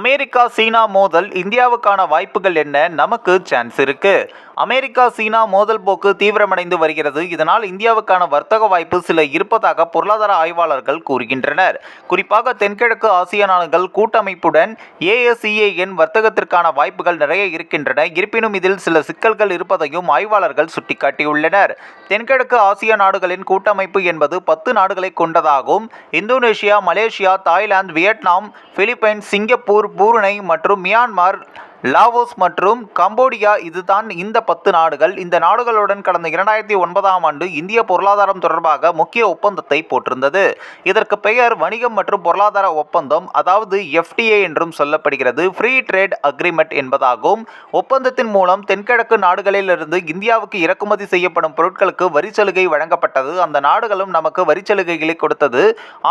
America சீனா மோதல் இந்தியாவுக்கான வாய்ப்புகள் என்ன? நமக்கு சான்ஸ் இருக்கு. அமெரிக்கா சீனா மோதல் போக்கு தீவிரமடைந்து வருகிறது. இதனால் இந்தியாவுக்கான வர்த்தக வாய்ப்பு சில இருப்பதாக பொருளாதார ஆய்வாளர்கள் கூறுகின்றனர். குறிப்பாக தென்கிழக்கு ஆசிய நாடுகள் கூட்டமைப்புடன் ஏஎஸ்இஏஎன் வர்த்தகத்திற்கான வாய்ப்புகள் நிறைய இருக்கின்றன. இருப்பினும் இதில் சில சிக்கல்கள் இருப்பதையும் ஆய்வாளர்கள் சுட்டிக்காட்டியுள்ளனர். தென்கிழக்கு ஆசிய நாடுகளின் கூட்டமைப்பு என்பது பத்து நாடுகளை கொண்டதாகும். Indonesia Malaysia Thailand Vietnam Philippines Singapore Brunei மற்றும் மியான்மர் லாவோஸ் மற்றும் கம்போடியா இதுதான் இந்த பத்து நாடுகள். இந்த நாடுகளுடன் கடந்த இரண்டாயிரத்தி ஒன்பதாம் ஆண்டு இந்திய பொருளாதாரம் தொடர்பாக முக்கிய ஒப்பந்தத்தை போட்டிருந்தது. இதற்கு பெயர் வணிகம் மற்றும் பொருளாதார ஒப்பந்தம் அதாவது எஃப்டிஏ என்றும் சொல்லப்படுகிறது. ஃப்ரீ ட்ரேட் அக்ரிமெண்ட் என்பதாகும். ஒப்பந்தத்தின் மூலம் தென்கிழக்கு நாடுகளிலிருந்து இந்தியாவுக்கு இறக்குமதி செய்யப்படும் பொருட்களுக்கு வரி சலுகை வழங்கப்பட்டது. அந்த நாடுகளும் நமக்கு வரி சலுகைகளை கொடுத்தது.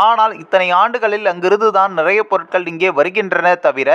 ஆனால் இத்தனை ஆண்டுகளில் அங்கிருந்து தான் நிறைய பொருட்கள் இங்கே வருகின்றன தவிர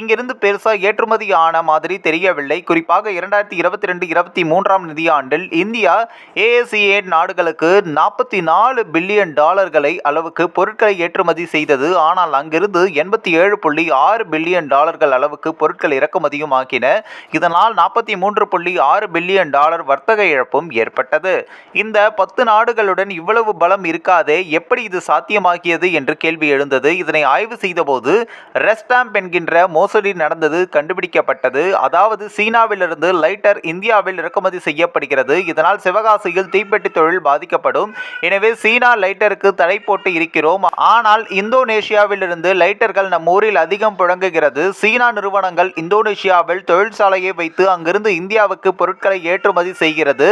இங்கிருந்து பெருசாக ஏற்றுமதி ஆன மாதிரி தெரியவில்லை. குறிப்பாக இரண்டாயிரத்தி இருபத்தி ரெண்டு இருபத்தி மூன்றாம் நிதியாண்டில் இந்தியா ஏஎஸ்இஏ நாடுகளுக்கு நாற்பத்தி நாலு பில்லியன் டாலர்களை அளவுக்கு பொருட்களை ஏற்றுமதி செய்தது. ஆனால் அங்கிருந்து எண்பத்தி ஏழு புள்ளி ஆறு பில்லியன் டாலர்கள் அளவுக்கு பொருட்கள் இறக்குமதியும் ஆக்கின இதனால் நாற்பத்தி மூன்று புள்ளி ஆறு பில்லியன் டாலர் வர்த்தக இழப்பும் ஏற்பட்டது. இந்த பத்து நாடுகளுடன் இவ்வளவு பலம் இருக்காதே எப்படி இது சாத்தியமாகியது என்று கேள்வி எழுந்தது. இதனை ஆய்வு செய்தபோது ரெஸ்டாம்ப் என்கின்ற மோசடி நடந்தது அறிவிக்கப்பட்டது அதாவது சீனாவிலிருந்து லைட்டர் இந்தியாவில் இறக்குமதி செய்யப்படுகிறது. இதனால் சிவகாசியில் தீப்பெட்டி தொழில் பாதிக்கப்படும். எனவே சீனா லைட்டருக்கு தடை போட்டு இருக்கிறோம். ஆனால் இந்தோனேஷியாவிலிருந்து லைட்டர்கள் நம் ஊரில் அதிகம் புழங்குகிறது. சீனா நிறுவனங்கள் இந்தோனேஷியாவில் தொழிற்சாலையை வைத்து அங்கிருந்து இந்தியாவுக்கு பொருட்களை ஏற்றுமதி செய்கிறது.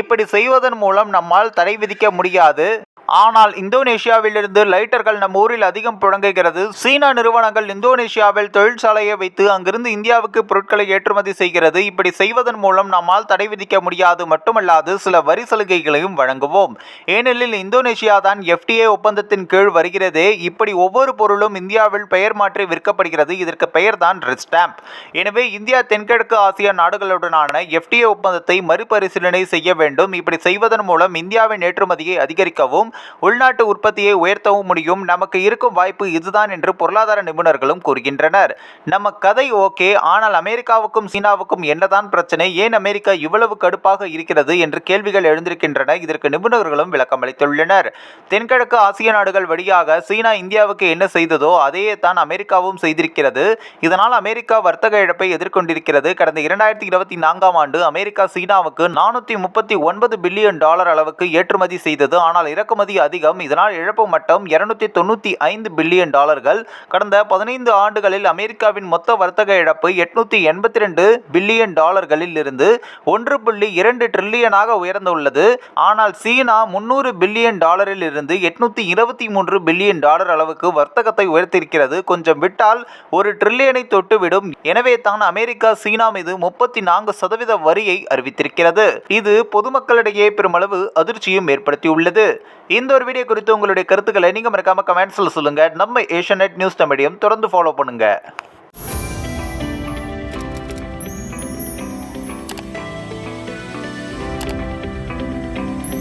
இப்படி செய்வதன் மூலம் நம்மால் தடை விதிக்க முடியாது. ஆனால் இந்தோனேஷியாவிலிருந்து லைட்டர்கள் நம் ஊரில் அதிகம் புழங்குகிறது. சீனா நிறுவனங்கள் இந்தோனேஷியாவில் தொழிற்சாலையை வைத்து அங்கிருந்து இந்தியாவுக்கு பொருட்களை ஏற்றுமதி செய்கிறது. இப்படி செய்வதன் மூலம் நம்மால் தடை விதிக்க முடியாது. மட்டுமல்லாது சில வரி சலுகைகளையும் வழங்குவோம். ஏனெனில் இந்தோனேஷியா தான் எஃப்டிஏ ஒப்பந்தத்தின் கீழ் வருகிறதே. இப்படி ஒவ்வொரு பொருளும் இந்தியாவில் பெயர் மாற்றி விற்கப்படுகிறது. இதற்கு பெயர் தான் ரிஸ்டாம்ப் எனவே இந்தியா தென்கிழக்கு ஆசிய நாடுகளுடனான எஃப்டிஏ ஒப்பந்தத்தை மறுபரிசீலனை செய்ய வேண்டும். இப்படி செய்வதன் மூலம் இந்தியாவின் ஏற்றுமதியை அதிகரிக்கவும் உள்நாட்டு உற்பத்தியை உயர்த்தவும் முடியும். நமக்கு இருக்கும் வாய்ப்பு இதுதான் என்று பொருளாதார நிபுணர்களும் கூறுகின்றனர். நம்ம கதை ஓகே. ஆனால் அமெரிக்காவுக்கும் சீனாவுக்கும் என்னதான் பிரச்சனை? ஏன் அமெரிக்கா இவ்வளவு கடுப்பாக இருக்கிறது என்று கேள்விகள் எழுந்திருக்கின்றன? இதற்கு நிபுணர்களும் விளக்கம் அளித்துள்ளனர் தென்கிழக்கு ஆசிய நாடுகள் வழியாக சீனா இந்தியாவுக்கு என்ன செய்ததோ அதையே தான் அமெரிக்காவும் செய்திருக்கிறது. இதனால் அமெரிக்கா வர்த்தக இழப்பை எதிர்கொண்டிருக்கிறது. கடந்த இரண்டாயிரத்தி இருபத்தி நான்காம் ஆண்டு அமெரிக்கா சீனாவுக்கு நானூற்றி முப்பத்தி ஒன்பது பில்லியன் டாலர் அளவுக்கு ஏற்றுமதி செய்தது. ஆனால் இறக்குமதி அதிகம். இதனால் இழப்பு மட்டம் இருநூத்தி தொண்ணூற்றி ஐந்து பில்லியன் டாலர்கள். கடந்த பதினைந்து ஆண்டுகளில் அமெரிக்காவின் மொத்த வர்த்தக இழப்பு எட்நூத்தி எண்பத்தி ரெண்டு பில்லியன் டாலர்களில் இருந்து ஒன்று புள்ளி இரண்டு ட்ரில்லியனாக உயர்ந்துள்ளது. ஆனால் சீனா முன்னூறு பில்லியன் டாலரில் இருந்து எட்நூத்தி இருபத்தி மூன்று பில்லியன் டாலர் அளவுக்கு வர்த்தகத்தை உயர்த்திருக்கிறது கொஞ்சம் விட்டால் ஒரு ட்ரில்லியனை தொட்டுவிடும். எனவே தான் அமெரிக்கா சீனா மீது முப்பத்தி நான்கு சதவீத வரியை அறிவித்திருக்கிறது. இது பொதுமக்களிடையே பெருமளவு அதிர்ச்சியும் ஏற்படுத்தியுள்ளது. இந்த ஒரு வீடியோ குறித்து உங்களுடைய கருத்துக்களை நீங்க மறக்காமல் கமெண்ட்ஸில் சொல்லுங்க. நம்ம ஏஷியநெட் நியூஸ் தமிழையும் தொடர்ந்து ஃபாலோ பண்ணுங்க.